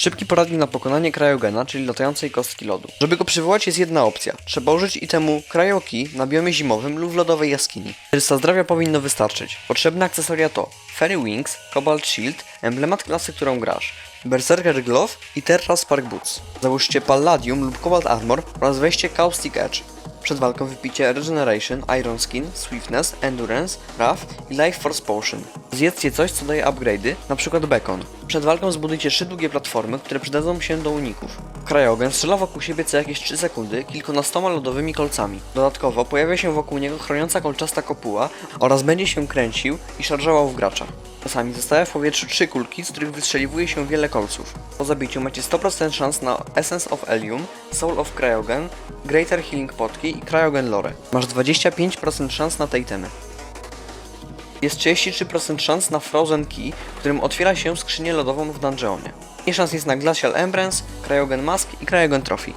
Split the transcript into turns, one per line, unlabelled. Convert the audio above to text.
Szybki poradnik na pokonanie Cryogena, czyli latającej kostki lodu. Żeby go przywołać jest jedna opcja. Trzeba użyć itemu Cryoki na biomie zimowym lub w lodowej jaskini. 400 zdrowia powinno wystarczyć. Potrzebne akcesoria to Fairy Wings, Cobalt Shield, emblemat klasy, którą grasz, Berserker Glove i Terra Spark Boots. Załóżcie Palladium lub Cobalt Armor oraz weźcie Caustic Edge. Przed walką wypicie Regeneration, Iron Skin, Swiftness, Endurance, Wrath i Life Force Potion. Zjedzcie coś, co daje upgrade'y, np. Beacon. Przed walką zbudujcie trzy długie platformy, które przydadzą się do uników. Cryogen strzela wokół siebie co jakieś 3 sekundy kilkunastoma lodowymi kolcami. Dodatkowo pojawia się wokół niego chroniąca kolczasta kopuła oraz będzie się kręcił i szarżował w gracza. Czasami zostawia w powietrzu trzy kulki, z których wystrzeliwuje się wiele kolców. Po zabiciu macie 100% szans na Essence of Helium, Soul of Cryogen, Greater Healing Potki i Cryogen Lore. Masz 25% szans na te itemy. Jest 33% szans na Frozen Key, którym otwiera się skrzynię lodową w dungeonie. Mniej szans jest na Glacial Embrace, Cryogen Mask i Cryogen Trophy.